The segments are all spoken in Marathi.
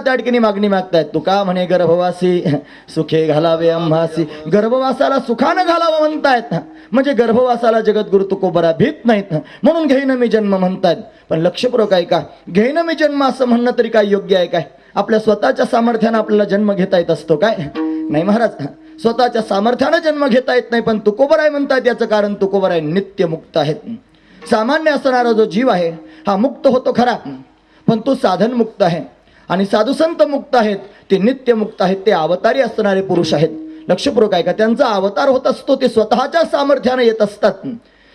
त्या ठिकाणी मागणी मागतायत. तुका म्हणे गर्भवासी सुखे घालावे अंभासी गर्भवासाला सुखानं घालावं म्हणतायत. म्हणजे गर्भवासाला जगद्गुरु तुकोबरा भीत नाहीत. म्हणून घेईन मी जन्म म्हणतायत. पण लक्षपूर्वक आहे का? घेईन मी जन्म असं म्हणणं तरी काय योग्य आहे काय? आपल्या स्वतःच्या सामर्थ्यानं आपल्याला जन्म घेता येत असतो काय? नाही महाराज स्वतःच्या सामर्थ्यानं जन्म घेता येत नाही पण तुकोबर आहे म्हणतात याचं कारण तुकोबर आहे नित्य मुक्त आहेत. सामान्य असणारा जो जीव आहे हा मुक्त होतो खरा. पण तो साधन मुक्त आहे. आणि साधुसंत मुक्त आहेत ते नित्य मुक्त आहेत ते अवतारी असणारे पुरुष आहेत. लक्षपूर्वक आहे का त्यांचा अवतार होत असतो ते स्वतःच्या सामर्थ्याने येत असतात.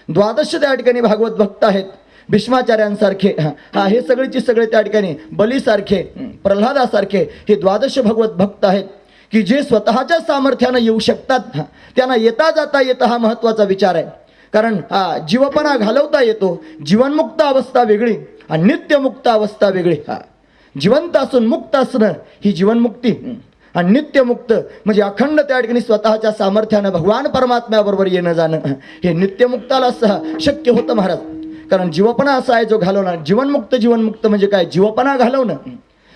द्वादश त्या ठिकाणी भागवत भक्त आहेत. भीष्माचार्यांसारखे हा हा, हे सगळेची सगळे त्या ठिकाणी बलीसारखे प्रल्हादासारखे हे द्वादश भगवत भक्त आहेत. की जे स्वतःच्या सामर्थ्यानं येऊ शकतात त्यांना येता जाता येतं हा महत्त्वाचा विचार आहे. कारण हा जीवपणा घालवता येतो जीवनमुक्त अवस्था वेगळी आणि नित्यमुक्त अवस्था वेगळी हा. जिवंत असून मुक्त असणं ही जीवनमुक्ती. आणि नित्यमुक्त म्हणजे अखंड त्या ठिकाणी स्वतःच्या सामर्थ्यानं भगवान परमात्म्याबरोबर येणं जाणं हे नित्यमुक्ताला सह शक्य होतं महाराज. कारण जीवपणा असा आहे जो घालवणार जीवनमुक्त जीवनमुक्त म्हणजे काय? जीवपणा घालवणं.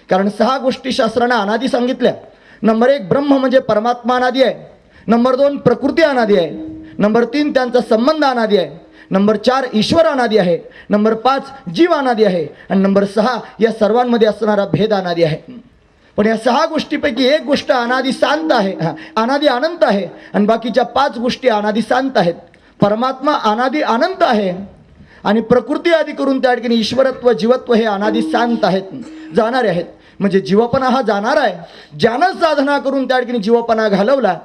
कारण सहा गोष्टी शास्त्रानं अनादी सांगितल्या. नंबर एक ब्रह्म म्हणजे परमात्मा अनादी आहे. नंबर दोन प्रकृती अनादी आहे. नंबर तीन त्यांचा संबंध अनादी आहे. नंबर चार ईश्वर अनादी आहे. नंबर पाच जीव अनादी आहे. आणि नंबर सहा या सर्वांमध्ये असणारा भेद अनादी आहे. पण या सहा गोष्टीपैकी एक गोष्ट अनादी शांत आहे. हा, अनादी अनंत आहे. आणि बाकीच्या पाच गोष्टी अनादी शांत आहेत. परमात्मा अनादी अनंत आहे. आणि प्रकृती आदी करून त्या ठिकाणी ईश्वरत्व जीवत्व हे अनादी शांत आहेत. जाणारे आहेत. म्हणजे जीवपणा हा जाणार आहे. ज्यानं साधना करून त्या ठिकाणी जीवपणा घालवला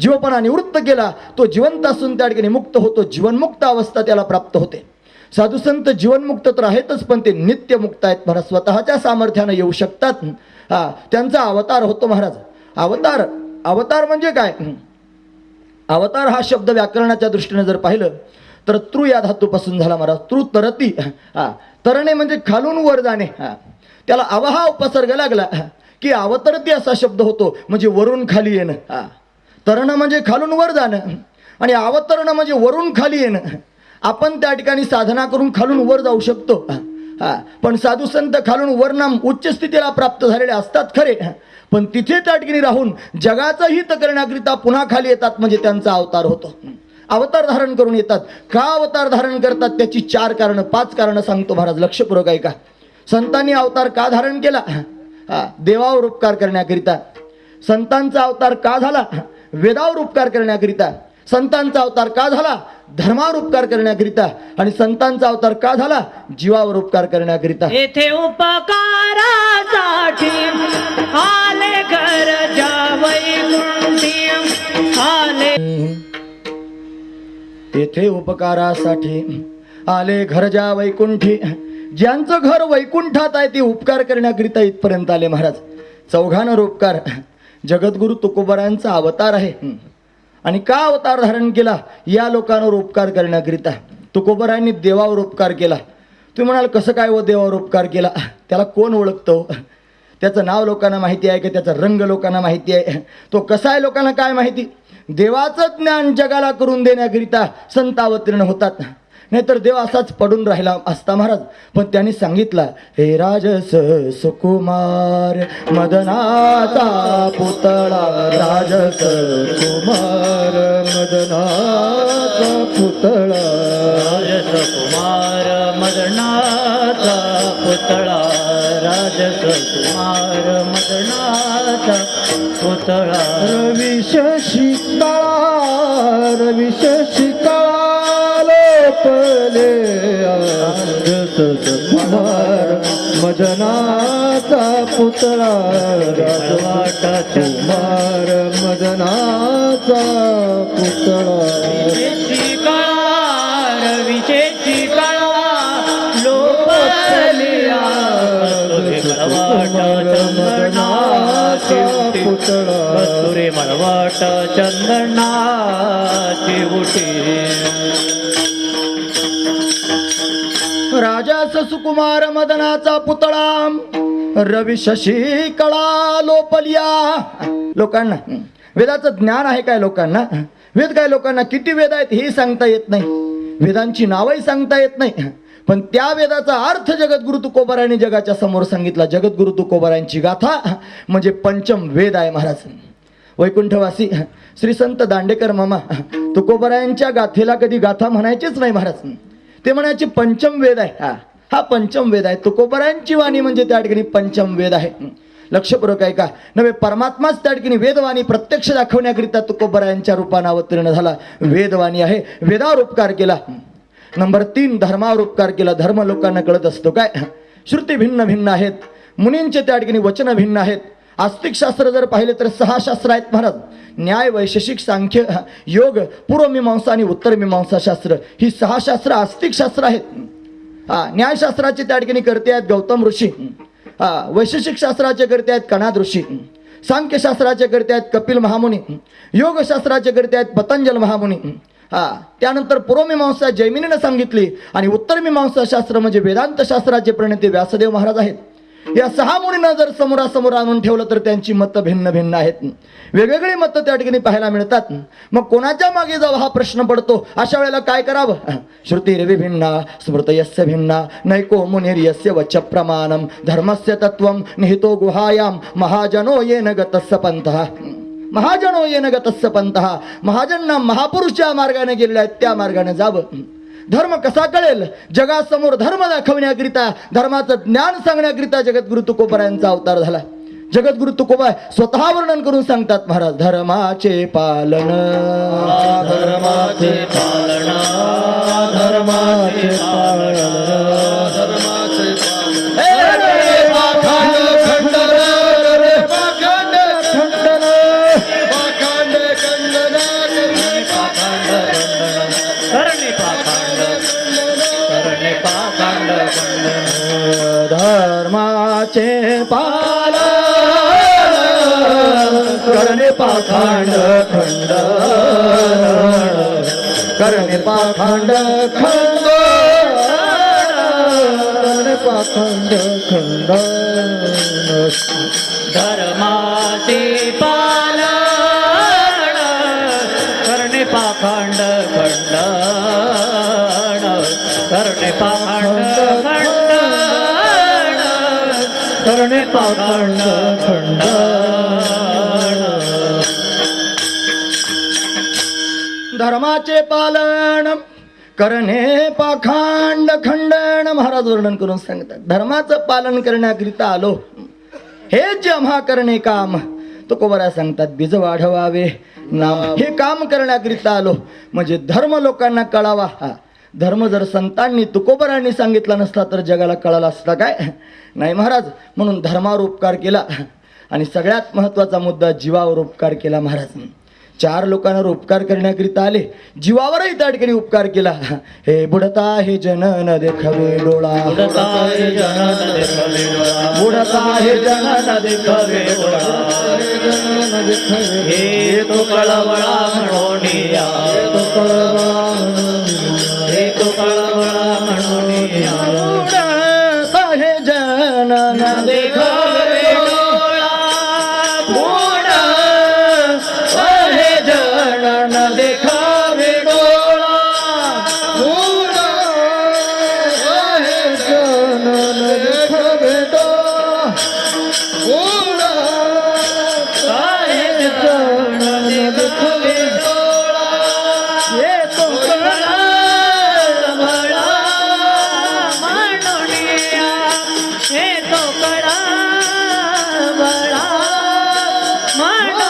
जीवपणा निवृत्त केला तो जिवंत असून त्या ठिकाणी मुक्त होतो. जीवनमुक्त अवस्था त्याला प्राप्त होते. साधुसंत जीवनमुक्त तर आहेतच पण ते नित्य मुक्त आहेत महाराज स्वतःच्या सामर्थ्यानं येऊ शकतात. हा त्यांचा अवतार होतो महाराज. अवतार अवतार म्हणजे काय? अवतार हा शब्द व्याकरणाच्या दृष्टीने जर पाहिलं तर तृ या धातूपासून झाला महाराज. तृ तरती. हा तरणे म्हणजे खालून वर जाणे. हा त्याला अवहा उपसर्ग लागला की अवतरती असा शब्द होतो म्हणजे वरून खाली येणं. हा तरणं म्हणजे खालून वर जाणं आणि अवतरणं म्हणजे वरून खाली येणं. आपण त्या ठिकाणी साधना करून खालून वर जाऊ शकतो. हा पण साधू संत खालून वरनाम उच्च स्थितीला प्राप्त झालेले असतात खरे. पण तिथे त्या ठिकाणी राहून जगाचं हित करण्याकरिता पुन्हा खाली येतात म्हणजे त्यांचा अवतार होतो. अवतार धारण करून येतात. का अवतार धारण करतात त्याची चार कारणं पाच कारणं सांगतो महाराज. लक्षपूर्वक आहे का संतांनी अवतार का धारण केला? हा देवावर उपकार करण्याकरिता. संतांचा अवतार का झाला? वेदावर उपकार करण्याकरिता. संतांचा अवतार का झाला? धर्मावर उपकार करण्याकरिता. आणि संतांचा अवतार का झाला? जीवावर उपकार करण्याकरिता. येथे उपकारासाठी आले घर आले तेथे उपकारासाठी आले घरजा वैकुंठी ज्यांचं घर वैकुंठात आहे ते उपकार करण्याकरिता इथपर्यंत आले महाराज. चौघांवर उपकार. जगद्गुरु तुकोबरायांचा अवतार आहे. आणि का अवतार धारण केला? या लोकांवर उपकार करण्याकरिता. तुकोबरायांनी देवावर उपकार केला. तुम्ही म्हणाल कसं काय व देवावर उपकार केला? त्याला कोण ओळखतो त्याचं नाव लोकांना माहिती आहे की? त्याचा रंग लोकांना माहिती आहे? तो कसा आहे लोकांना काय माहिती? देवाचं ज्ञान जगाला करून देण्याकरिता संत अवतीर्ण होतात. नाहीतर देव असाच पडून राहिला असता महाराज. पण त्यांनी सांगितलं हे राजस सुकुमार मदनाचा पुतळा राजस कुमार मदनाचा पुतळा. राजस कुमार मदनाचा पुतळा राजस कुमार मदनाचा पुतळा. रवी शशी काळा कुमार मदनाचा पुतळा राजवाटा कुमार मदनाचा पुतळा. विजेची पुतळा. कस्तुरी मळवाट चंदनाची उटी सुकुमार मदनाचा पुतळा. रवी शशी कळा लोपलिया. लोकांना वेदाचं ज्ञान आहे काय लोकांना? वेद काय लोकांना? किती वेद आहेत हे सांगता येत नाही. वेदांची नावही सांगता येत नाही. पण त्या वेदाचा अर्थ जगद्गुरु तुकोबारायांनी जगाच्या समोर सांगितला. जगद्गुरु तुकोबारायांची गाथा म्हणजे पंचम वेद आहे महाराज. वैकुंठवासी श्री संत दांडेकर मामा तुकोबरायांच्या गाथेला कधी गाथा म्हणायचीच नाही महाराज. ते म्हणायचे पंचम वेद आहे. हा. हा पंचम वेद आहे. तुकोबरांची वाणी म्हणजे त्या ठिकाणी पंचम वेद आहे. लक्षपूर्वक आहे का नव्हे परमात्माच त्या ठिकाणी वेदवाणी प्रत्यक्ष दाखवण्याकरिता तुकोबरायांच्या रूपाने अवतीर्ण झाला. वेदवाणी आहे. वेदावर उपकार केला. नंबर तीन धर्मावर उपकार केला. धर्म लोकांना कळत असतो काय? श्रुती भिन्न भिन्न आहेत. मुनींचे त्या ठिकाणी वचन भिन्न आहेत. आस्तिक शास्त्र जर पाहिले तर सहा शास्त्र आहेत महाराज. न्याय वैशेषिक सांख्य योग पूर्वमीमांसा आणि उत्तरमीमांसा शास्त्र. ही सहा शास्त्र आस्तिक शास्त्र आहेत. हा न्यायशास्त्राचे त्या ठिकाणी करते आहेत गौतम ऋषी. हा वैशेषिक शास्त्राचे करते आहेत कणाद ऋषी. सांख्यशास्त्राचे करते आहेत कपिल महामुनी. योगशास्त्राचे करते आहेत पतंजल महामुनी. हा त्यानंतर पूर्वमीमांसा जैमिनीनं सांगितली आणि उत्तरमीमांसा शास्त्र म्हणजे वेदांत शास्त्राचे प्रणेते व्यासदेव महाराज आहेत. या सहा मुलींना जर समोरासमोर आणून ठेवलं तर त्यांची मतं भिन्न भिन्न आहेत. वेगवेगळी मतं त्या ठिकाणी पाहायला मिळतात. मग कोणाच्या मागे जावं हा प्रश्न पडतो? अशा वेळेला काय करावं? श्रुतीरवी भिन्ना स्मृतयस्य भिन्ना नैको मुनिर यस्य वच प्रमाणम धर्मस्य तत्व निहितो गुहायाम महाजनो येन गतस्य पंथः महाजनो येन गतस्य पंथ महाजन महापुरुष ज्या मार्गाने गेलेले आहेत त्या मार्गाने जावं. धर्म कसा कळेल? जगासमोर धर्म दाखवण्याकरिता धर्माचं ज्ञान सांगण्याकरिता जगद्गुरु तुकोबरायांचा अवतार झाला. जगद्गुरु तुकोबा स्वतः वर्णन करून सांगतात महाराज धर्माचे पालन. धर्माचे पालन. धर्माचे पालन. धर्माचे पालन. करणे पाखांड खंड. करणे पाखांड खंड. करणे पाखांड खंड. धर्माचे पा धर्माचे पालन करणे पाखांड खंडन महाराज वर्णन करून सांगतात. धर्माचं पालन करण्याकरिता आलो. हे जेव्हा करणे काम. तुकोबरा सांगतात बीज वाढवावे. नाम हे काम करण्याकरिता आलो. म्हणजे धर्म लोकांना कळावा हा. धर्म जर संतांनी तुकोबरांनी सांगितला नसता तर जगाला कळाला असता काय? नाही महाराज म्हणून धर्मावर उपकार केला. आणि सगळ्यात महत्त्वाचा मुद्दा जीवावर उपकार केला महाराज. चार लोकांवर उपकार करण्याकरिता आले. जीवावरही त्या ठिकाणी उपकार केला. हे बुडता हे जनन देखावे डोळा. जनन डोळा. बुडता हे जनन देखावे हे तो कळवळा म्हणून म्हणून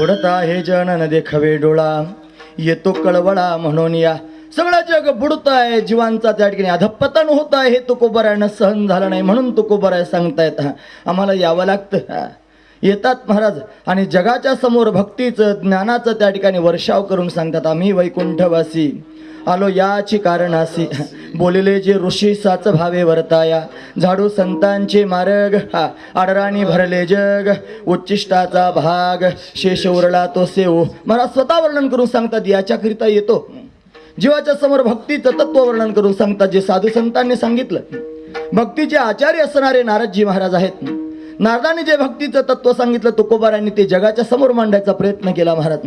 बुडता हे जनन देखावे डोळा. येतो कळवळा म्हणून या सगळं जग बुडत आहे जीवांचा त्या ठिकाणी अधपतन होत आहे हे तुकोबरायनं सहन झालं नाही म्हणून तुकोबराय सांगतायत आम्हाला यावं लागतं. येतात महाराज आणि जगाच्या समोर भक्तीचं ज्ञानाचं त्या ठिकाणी वर्षाव करून सांगतात. आम्ही वैकुंठवासी. आलो याची कारणासी बोलिले जे ऋषी साच भावे वर्ताया. झाडू संतांचे मार्ग. हा आडराणी भरले जग. उच्चिष्टाचा भाग. शेष उरला तो सेव मला स्वतः वर्णन करून सांगतात याच्याकरिता येतो. जीवाच्या समोर भक्तीचं तत्व वर्णन करून सांगतात जे साधू संतांनी सांगितलं. भक्तीचे आचार्य असणारे नारदजी महाराज आहेत. नारदाने जे भक्तीचं तत्व सांगितलं तुकोबारांनी ते जगाच्या समोर मांडायचा प्रयत्न केला महाराज.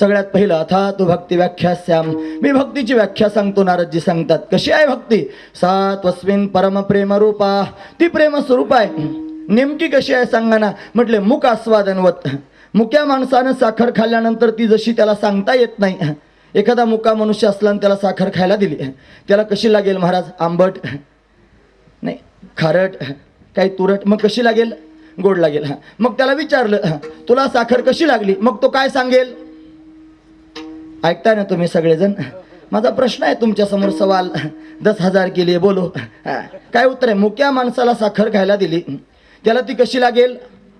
सगळ्यात पहिलं अथा तू भक्ती व्याख्या श्याम मी भक्तीची व्याख्या सांगतो नारदजी सांगतात. कशी आहे भक्ती? सात्वस्मिन परम प्रेम रूपा ती प्रेम स्वरूप आहे. नेमकी कशी आहे सांगा ना म्हटले मुख आस्वादनवत मुक्या माणसानं साखर खाल्ल्यानंतर ती जशी त्याला सांगता येत नाही. एखादा मुका मनुष्य असला आणि त्याला साखर खायला दिली. त्याला कशी लागेल महाराज? आंबट. नाही खारट. काही तुरट. मग कशी लागेल? गोड लागेल. मग त्याला विचारलं तुला साखर कशी लागली? मग तो काय सांगेल? ऐकताय ना तुम्ही सगळेजण? माझा प्रश्न आहे तुमच्यासमोर सवाल. दस हजार केली बोलो. हा, काय उत्तर आहे? मुक्या माणसाला साखर खायला दिली. त्याला ती कशी लागेल?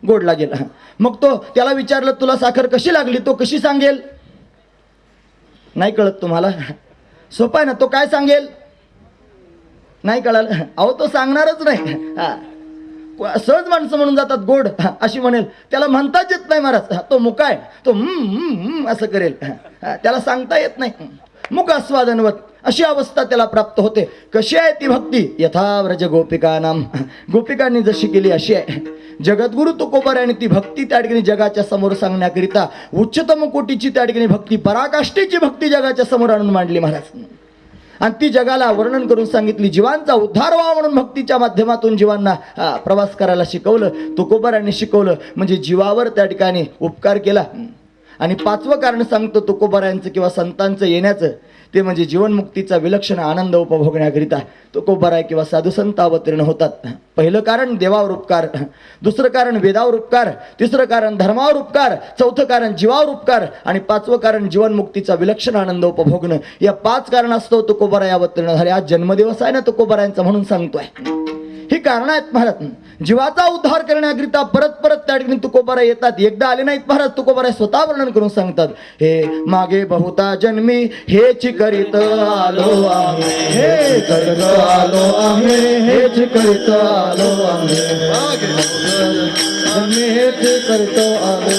गोड लागेल. हा. मग तो त्याला विचारलं तुला साखर कशी लागली? तो कशी सांगेल? नाही कळत तुम्हाला. सोपा आहे ना तो काय सांगेल? नाही कळाल. अहो तो सांगणारच नाही. हा. सहज माणसं म्हणून जातात गोड. हा, अशी म्हणेल. त्याला म्हणताच येत नाही महाराज. हा, तो मुकाय तो असं करेल. त्याला सांगता येत नाही. मुख आस्वादनवत अशी अवस्था त्याला प्राप्त होते. कशी आहे ती भक्ती? यथाव्रज गोपिका नाम गोपिकांनी जशी केली अशी आहे. जगद्गुरु तुकोबर आणि ती भक्ती त्या ठिकाणी जगाच्या समोर सांगण्याकरिता उच्चतम कोटीची त्या ठिकाणी भक्ती पराकाष्ठेची भक्ती जगाच्या समोर आणून मांडली महाराज. आणि ती जगाला वर्णन करून सांगितली जीवांचा उद्धार व्हावा म्हणून भक्तीच्या माध्यमातून जीवांना प्रवास करायला शिकवलं. तुकोबरांनी शिकवलं म्हणजे जीवावर त्या ठिकाणी उपकार केला. आणि पाचवं कारण सांगतो तुकोबारायांचं किंवा संतांचं येण्याचं ते म्हणजे जीवनमुक्तीचा विलक्षण आनंद उपभोगण्याकरिता तुकोबाराय किंवा साधुसंत अवतीर्ण होतात. पहिलं कारण देवावर उपकार दुसरं कारण वेदावर उपकार तिसरं कारण धर्मावर उपकार चौथं कारण जीवावर उपकार आणि पाचवं कारण जीवनमुक्तीचा विलक्षण आनंद उपभोगणं. या पाच कारणास्तव तुकोबाराय अवतीर्ण झाले. आज जन्मदिवस आहे ना तुकोबारायांचा म्हणून सांगतोय. ही कारण आहेत महाराज जीवाचा उद्धार करण्याकरिता परत परत त्या ठिकाणी तुकोबारा येतात. एकदा आले नाहीत महाराज तुकोबारा स्वतः वर्णन करून सांगतात. हे मागे बहुता जन्मी हेच करीत आलो हे करीत आलो आम्ही. करीत आलो आम्ही. आम्ही हेच करीत आलो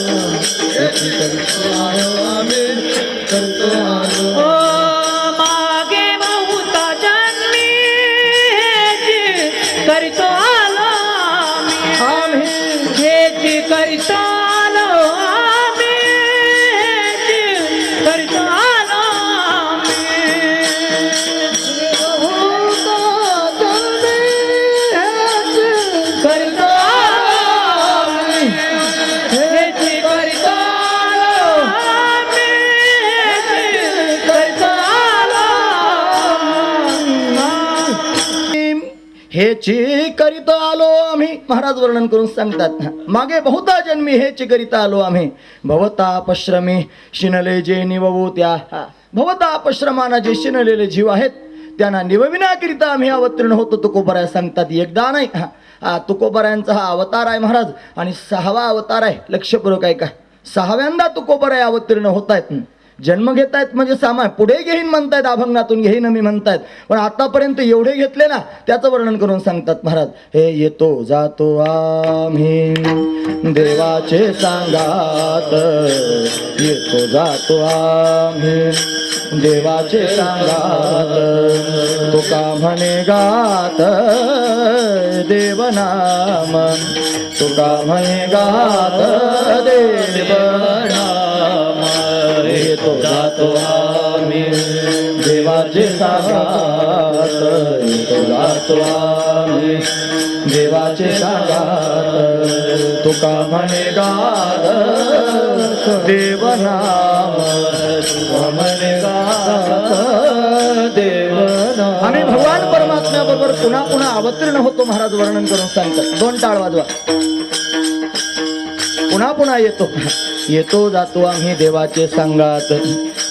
हेच करीत आलो हेची करीत आलो आम्ही. महाराज वर्णन करून सांगतात मागे बहुता जन्मी हेची करीत आलो आम्ही. भवतापश्रमी शिनले जे निववू त्या. भवता अपश्रमाना जे शिनलेले जीव आहेत त्यांना निवविण्याकरिता आम्ही अवतीर्ण होतो. तुकोबराय सांगतात एकदा नाही. हा, हा तुकोबरायांचा हा अवतार आहे महाराज आणि सहावा अवतार आहे. लक्षपूर्वक आहे का सहाव्यांदा तुकोबराय अवतीर्ण होत आहेत जन्म घेतायत म्हणजे सामाय पुढे घेईन म्हणतायत अभंगातून घेईन मी म्हणतायत. पण आतापर्यंत एवढे घेतले ना त्याचं वर्णन करून सांगतात महाराज हे येतो जातो आम्ही. देवाचे सांगात येतो जातो आम्ही. देवाचे सांगात तुका म्हणे गात देवनाम. तुका म्हणे गात देवनाम. जातो आम्ही. देवाचे सागात येतो जातो आम्ही. देवाचे सागात तुका म्हणे गात. देवनाम तुका म्हणे गात. देवनाम आम्ही भगवान परमात्म्याबरोबर पुन्हा पुन्हा अवतीर्ण होतो महाराज वर्णन करून सांगतात. दोन टाळ वाजवा. पुन्हा पुन्हा येतो. येतो जातो आम्ही देवाचे सांगात.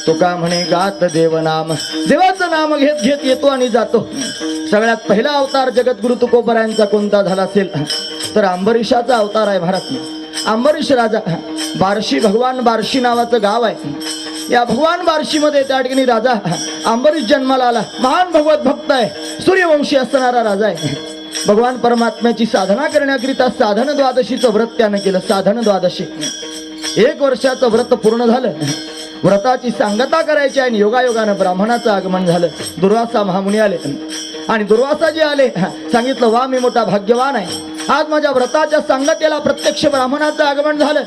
तुका म्हणे गात देवनाम. देवाचं नाम घेत घेत येतो आणि जातो. सगळ्यात पहिला अवतार जगद्गुरु तुकोबरायांचा कोणता झाला असेल? तर अंबरीशाचा अवतार आहे भारत अंबरीश राजा बार्शी भगवान बार्शी नावाचं गाव आहे. या भगवान बार्शीमध्ये त्या ठिकाणी राजा अंबरीश जन्माला आला. महान भगवत भक्त आहे. सूर्यवंशी असणारा राजा आहे. भगवान परमात्म्याची साधना करण्याकरिता साधन द्वादशीचं व्रत त्यानं केलं. साधन द्वादशी. एक वर्षाचं व्रत पूर्ण झालं. व्रताची सांगता करायची आणि योगायोगानं ब्राह्मणाचं आगमन झालं. दुर्वासा महामुनी आले. आणि दुर्वासा जे आले सांगितलं वा मी मोठा भाग्यवान आहे. आज माझ्या व्रताच्या सांगतेला प्रत्यक्ष ब्राह्मणाचं आगमन झालं.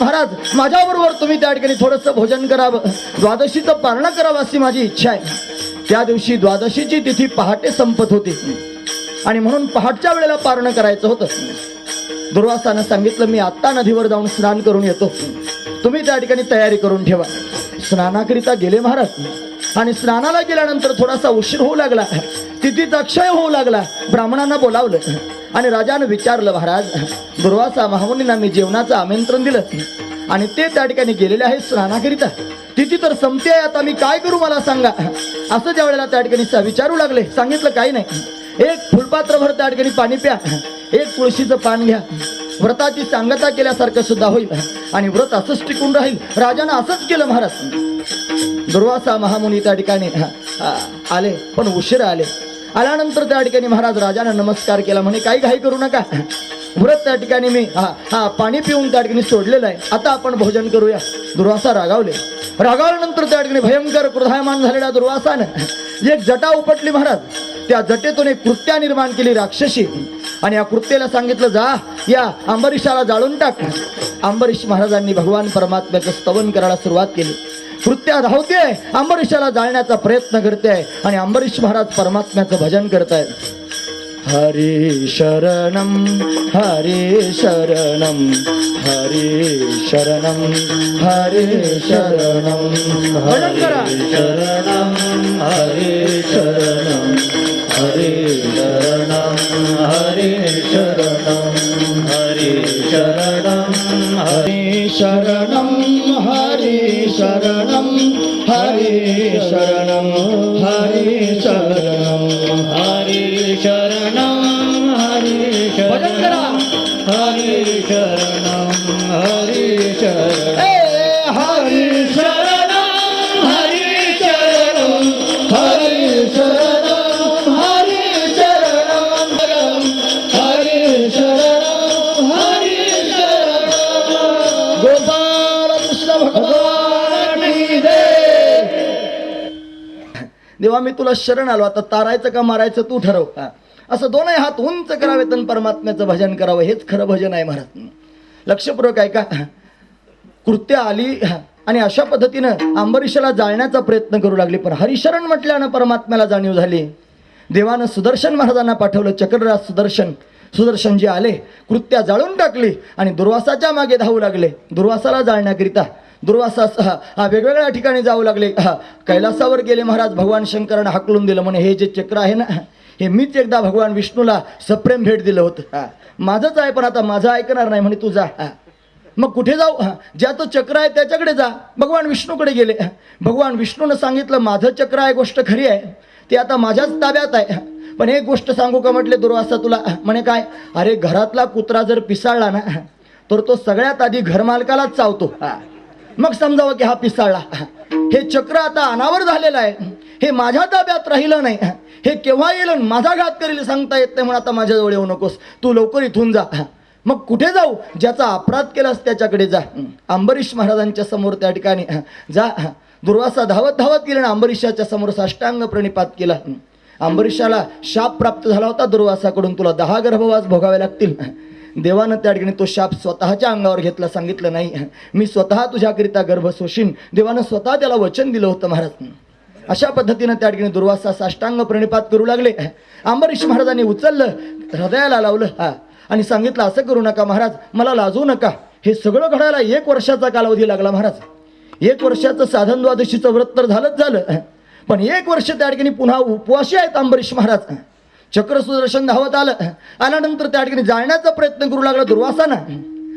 महाराज माझ्याबरोबर तुम्ही त्या ठिकाणी थोडंसं भोजन करावं. द्वादशीचं पारणं करावं अशी माझी इच्छा आहे. त्या दिवशी द्वादशीची तिथी पहाटे संपत होती. आणि म्हणून पहाटच्या वेळेला पारणं करायचं होतं. दुर्वासानं सांगितलं मी आत्ता नदीवर जाऊन स्नान करून येतो. तुम्ही त्या ठिकाणी तयारी करून ठेवा. स्नानाकरिता गेले महाराज. आणि स्नानाला गेल्यानंतर थोडासा उशीर होऊ लागला. तिथीचा क्षय होऊ लागला. ब्राह्मणांना बोलावलं. आणि राजानं विचारलं महाराज दुर्वासा महामुनींना मी जेवणाचं आमंत्रण दिलं. आणि ते त्या ठिकाणी गेलेले आहेत स्नानाकरिता. तिथी तर संपते आहे. आता मी काय करू मला सांगा. असं ज्या वेळेला त्या ठिकाणी स- विचारू लागले. सांगितलं काही नाही. एक फुलपात्रभर त्या ठिकाणी पाणी प्या. एक तुळशीचं पान घ्या. व्रताची सांगता केल्यासारखं सुद्धा होईल. आणि व्रत असंच टिकून राहील. राजानं असंच केलं महाराज. दुर्वासा महामुनी त्या ठिकाणी आले पण उशिरा आले. आल्यानंतर त्या ठिकाणी महाराज राजानं नमस्कार केला म्हणे काही घाई करू नका. व्रत त्या ठिकाणी मी हा हा पाणी पिऊन त्या ठिकाणी सोडलेलं आहे. आता आपण भोजन करूया. दुर्वासा रागावले. रागावल्यानंतर त्या ठिकाणी भयंकर क्रोधायमान झालेल्या दुर्वासानं एक जटा उपटली महाराज. त्या जटेतून एक कृत्या निर्माण केली राक्षसी आणि या कृत्येला सांगितलं जा या अंबरीशाला जाळून टाक. अंबरीश महाराजांनी भगवान परमात्म्याचं स्तवन करायला सुरुवात केली. कृत्या धावते अंबरीशाला जाळण्याचा प्रयत्न करते आणि अंबरीश महाराज परमात्म्याचं भजन करतायत. हरी शरणम हरी शरणम हरी शरणम हरी शरणम भजन करा. शरणं हरे शरणं. हरे शरणं हरे शरणं हरे शरणं हरे हरी शरणम हरी शरणम हरी शरणम हरी शरणम देवा मी तुला शरण आलो आता तारायचं का मारायचं तू ठरव. का असं दोनही हात उंच करावेत आणि परमात्म्याचं भजन करावं हेच खरं भजन आहे महाराज. लक्षपूर्वक आहे का कृत्य आली आणि अशा पद्धतीनं अंबरीशाला जाळण्याचा प्रयत्न करू लागली पण हरिशरण म्हटल्यानं परमात्म्याला जाणीव झाली. देवानं सुदर्शन महाराजांना पाठवलं चक्रराज सुदर्शन सुदर्शन जे आले कृत्या जाळून टाकली आणि दुर्वासाच्या मागे धावू लागले. दुर्वासाला जाळण्याकरिता दुर्वासा हा हा, वेगवेगळ्या ठिकाणी जाऊ लागले. हा कैलासावर गेले महाराज भगवान शंकरानं हाकलून दिलं. म्हणे हे जे चक्र आहे ना हे मीच एकदा भगवान विष्णूला सप्रेम भेट दिलं होतं. हा. माझंच आहे पण आता माझं ऐकणार नाही म्हणे तू जा. हा. मग कुठे जाऊ? हा, ज्याचं चक्र आहे त्याच्याकडे जा. भगवान विष्णूकडे गेले. भगवान विष्णूनं सांगितलं माझं चक्र आहे गोष्ट खरी आहे. ते आता माझ्याच ताब्यात आहे. पण एक गोष्ट सांगू का? म्हटले दुर्वासा तुला. म्हणे काय? अरे घरातला कुत्रा जर पिसाळला ना तर तो सगळ्यात आधी घरमालकालाच चावतो. हा. मग समजावं की हा पिसाळला हा. हे चक्र आता अनावर झालेलं आहे. हे माझ्या ताब्यात राहिलं नाही. हे केव्हा येईल माझा घात करील सांगता येत नाही म्हणून आता माझ्याजवळ येऊ नकोस. तू लवकर इथून जा. हा. मग कुठे जाऊ? ज्याचा अपराध केलास त्याच्याकडे जा. अंबरीश महाराजांच्या समोर त्या ठिकाणी जा. दुर्वासा धावत धावत गेला आणि अंबरीशाच्या समोर साष्टांग प्रणिपात केला. अंबरीशाला शाप प्राप्त झाला होता. दुर्वासाकडून तुला दहा गर्भवास भोगावे लागतील. देवानं त्या ठिकाणी तो शाप स्वतःच्या अंगावर घेतला सांगितलं नाही. मी स्वतः तुझ्याकरिता गर्भ सोशीन देवानं स्वतः त्याला वचन दिलं होतं महाराज अशा पद्धतीनं त्या ठिकाणी दुर्वासा साष्टांग प्रणिपात करू लागले. अंबरीश महाराजांनी उचललं हृदयाला लावलं हा. आणि सांगितलं असं करू नका महाराज मला लाजू नका. हे सगळं घडायला एक वर्षाचा कालावधी लागला महाराज. एक वर्षाचं साधन द्वादशीचं व्रत तर झालंच झालं. पण एक वर्ष त्या ठिकाणी पुन्हा उपवाशी आहेत अंबरीश महाराज. चक्र सुदर्शन धावत आलं. आल्यानंतर त्या ठिकाणी जाळण्याचा प्रयत्न करू लागला दुर्वासानं.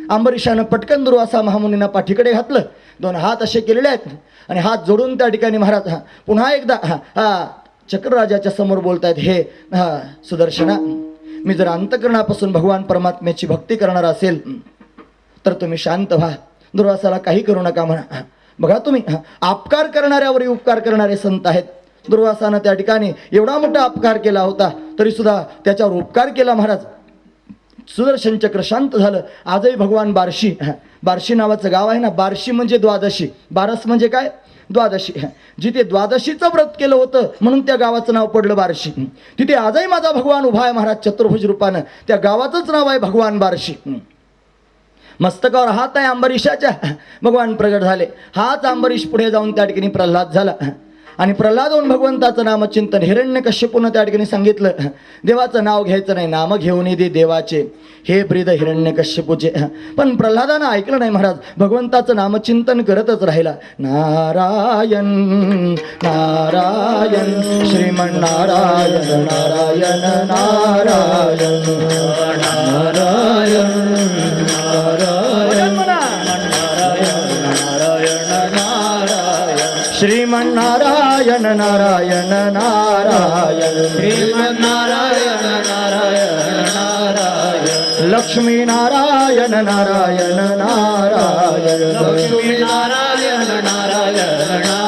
अंबरीशानं पटकन दुर्वासा महामुनींना पाठीकडे घातलं. दोन हात असे केलेले आहेत आणि हात जोडून त्या ठिकाणी महाराज हा पुन्हा एकदा हा हा चक्रराजाच्या समोर बोलतायत हे हा सुदर्शना मी जर अंतकरणापासून भगवान परमात्म्याची भक्ती करणार असेल तर तुम्ही शांत व्हा. दुर्वासाला काही करू नका म्हणा. बघा तुम्ही हा, अपकार करणाऱ्यावरही उपकार करणारे संत आहेत. दुर्वासानं त्या ठिकाणी एवढा मोठा अपकार केला होता तरी सुद्धा त्याच्यावर उपकार केला महाराज. सुदर्शन चक्र शांत झालं. आजही भगवान बार्शी हा, बार्शी नावाचं गाव आहे ना बार्शी म्हणजे द्वादशी. बारस म्हणजे काय? द्वादशी जिथे द्वादशीचं व्रत केलं होतं म्हणून त्या गावाचं नाव पडलं बार्शी. तिथे आजही माझा भगवान उभा आहे महाराज चतुर्भुज रूपानं. त्या गावाचंच नाव आहे भगवान बार्शी. मस्तकावर हात आहे अंबरीशाच्या. भगवान प्रगट झाले. हाच अंबरीश पुढे जाऊन त्या ठिकाणी प्रल्हाद झाला. आणि प्रल्हाद होऊन भगवंताचं नामचिंतन हिरण्य कश्यपून त्या ठिकाणी सांगितलं देवाचं नाव घ्यायचं नाही नाम घेऊन दे देवाचे. हे ब्रीद हिरण्य कश्यपूचे. पण प्रल्हादानं ऐकलं नाही महाराज भगवंताचं नामचिंतन करतच राहिला. नारायण नारायण श्रीमन नारायण नारायण नारायण नारायण नारायण नारायण नारायण श्रीमन्नारायण नारायण नारायण। लक्ष्मी नारायण नारायण नारायण। लक्ष्मी नारायण नारायण नारायण।